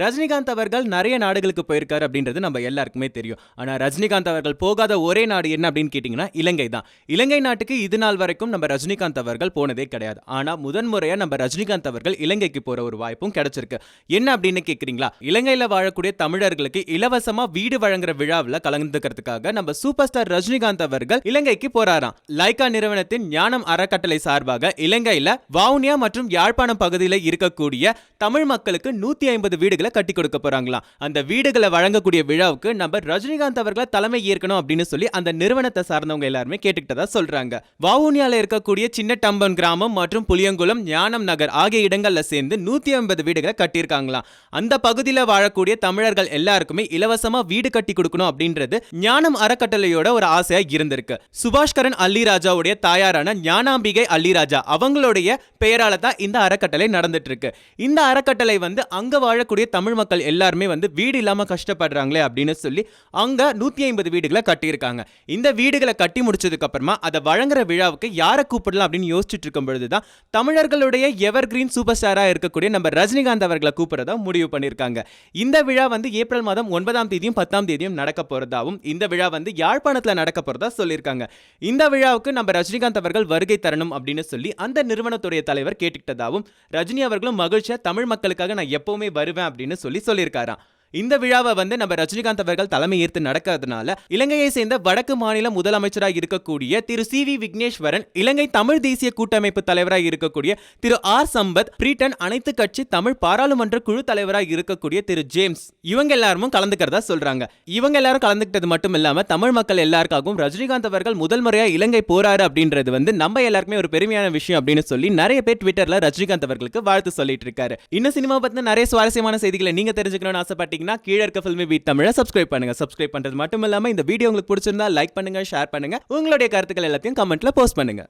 ரஜினிகாந்த் அவர்கள் நிறைய நாடுகளுக்கு போயிருக்காரு அப்படின்றது நம்ம எல்லாருக்குமே தெரியும். ஆனா ரஜினிகாந்த் அவர்கள் போகாத ஒரே நாடு என்ன அப்படின்னு கேட்டிங்கன்னா இலங்கை தான். இலங்கை நாட்டுக்கு இது நாள் வரைக்கும் நம்ம ரஜினிகாந்த் அவர்கள் போனதே கிடையாது. ஆனா முதன்முறையாக நம்ம ரஜினிகாந்த் அவர்கள் இலங்கைக்கு போற ஒரு வாய்ப்பும் கிடைச்சிருக்கு. என்ன அப்படின்னு கேட்குறீங்களா இலங்கையில வாழக்கூடிய தமிழர்களுக்கு இலவசமா வீடு வழங்குற விழாவில் கலந்துக்கிறதுக்காக நம்ம சூப்பர் ஸ்டார் ரஜினிகாந்த் அவர்கள் இலங்கைக்கு போறாராம். லைகா நிறுவனத்தின் ஞானம் அறக்கட்டளை சார்பாக இலங்கையில வவுனியா மற்றும் யாழ்ப்பாணம் பகுதியில் இருக்கக்கூடிய தமிழ் மக்களுக்கு நூத்தி ஐம்பது வீடுகளை கட்டி கொடுக்க போறாங்களாம். அந்த வீடுகளை வழங்கக்கூடிய விழாவுக்கு நம்ம ரஜினிகாந்த் அவர்களை தலைமை ஏற்கணும் அப்படின்னு சொல்லி அந்த நிறுவனத்தை சார்ந்தவங்க எல்லாருமே கேட்டுக்கிட்டதா சொல்றாங்க. வவுனியால இருக்கக்கூடிய சின்ன டம்பன் கிராமம் மற்றும் புளியங்குளம் ஞானம் நகர் ஆகிய இடங்கள்ல சேர்ந்து நூத்தி ஐம்பது வீடுகளை கட்டியிருக்காங்களாம். அந்த பகுதியில் வாழக்கூடிய தமிழர்கள் எல்லாருக்குமே இலவசமா வீடு கட்டி கொடுக்கணும் அப்படின்றது ஞானம் அறக்கட்டளையோட ஒரு ஆசையா இருந்திருக்கு. சுபாஷ்கரன் அல்லிராஜாவுடைய தாயாரான ஞானாம்பிகை அல்லிராஜா அவங்களுடைய பெயரால தான் இந்த அறக்கட்டளை நடந்துட்டு இருக்கு. இந்த அறக்கட்டளை வந்து அங்க வாழக்கூடிய தமிழ் மக்கள் எல்லாருமே வந்து வீடு இல்லாமல் கஷ்டப்படுறாங்களே அப்படின்னு சொல்லி அங்கே நூற்றி ஐம்பது வீடுகளை கட்டியிருக்காங்க. இந்த வீடுகளை கட்டி முடிச்சதுக்கப்புறமா அதை வழங்குற விழாவுக்கு யாரை கூப்பிடலாம் அப்படின்னு யோசிச்சுட்டு இருக்கும் பொழுதுதான் தமிழர்களுடைய எவர் கிரீன் சூப்பர் ஸ்டாராக இருக்கக்கூடிய நம்ம ரஜினிகாந்த் அவர்களை கூப்பிடுறதா முடிவு பண்ணியிருக்காங்க. இந்த விழா வந்து ஏப்ரல் மாதம் ஒன்பதாம் தேதியும் பத்தாம் தேதியும் நடக்க போகிறதாவும் இந்த விழா வந்து யாழ்ப்பாணத்தில் நடக்க போகிறதா சொல்லியிருக்காங்க. இந்த விழாவுக்கு நம்ம ரஜினிகாந்த் அவர்கள் வருகை தரணும் அப்படின்னு சொல்லி அந்த நிறுவனத்துடைய தலைவர் கேட்டுக்கிட்டதாகவும் ரஜினி அவர்களும் மகிழ்ச்சியாக தமிழ் மக்களுக்காக நான் எப்பவுமே வருவேன் அப்படின்னு சொல்லி சொல்லியிருக்காராம். இந்த விழாவை வந்து நம்ம ரஜினிகாந்த் அவர்கள் தலைமை ஏற்று நடக்கிறதுனால இலங்கையை சேர்ந்த வடக்கு மாநில முதலமைச்சராக இருக்கக்கூடிய திரு சி வி விக்னேஸ்வரன் இலங்கை தமிழ் தேசிய கூட்டமைப்பு தலைவராக இருக்கக்கூடிய திரு ஆர் சம்பத் பிரிட்டன் அனைத்து கட்சி தமிழ் பாராளுமன்ற குழு தலைவராக இருக்கக்கூடிய திரு ஜேம்ஸ் இவங்க எல்லாரும் கலந்துக்கிறதா சொல்றாங்க. இவங்க எல்லாரும் கலந்துக்கிட்டது மட்டும் இல்லாம தமிழ் மக்கள் எல்லாருக்காகவும் ரஜினிகாந்த் அவர்கள் முதல் முறையா இலங்கை போறாரு அப்படின்றது வந்து நம்ம எல்லாருக்குமே ஒரு பெருமையான விஷயம் அப்படின்னு சொல்லி நிறைய பேர் ட்விட்டர்ல ரஜினிகாந்த் அவர்களுக்கு வாழ்த்து சொல்லிட்டு இருக்காரு. இன்னும் சினிமா பத்தின நிறைய சுவாரஸ்யமான செய்திகளை நீங்க தெரிஞ்சுக்கணும்னு ஆசைப்பட்டீங்கன்னா கீழே இருக்க ஃபில்மி பீட் தமிழை சப்ஸ்கிரைப் பண்ணுங்க. சப்ஸ்கிரைப் பண்றது மட்டும் இல்லாம இந்த வீடியோ உங்களுக்கு பிடிச்சிருந்தா லைக் பண்ணுங்க ஷேர் பண்ணுங்க. உங்களுடைய கருத்துக்கள் எல்லாத்தையும் கமெண்ட்ல போஸ்ட் பண்ணுங்க.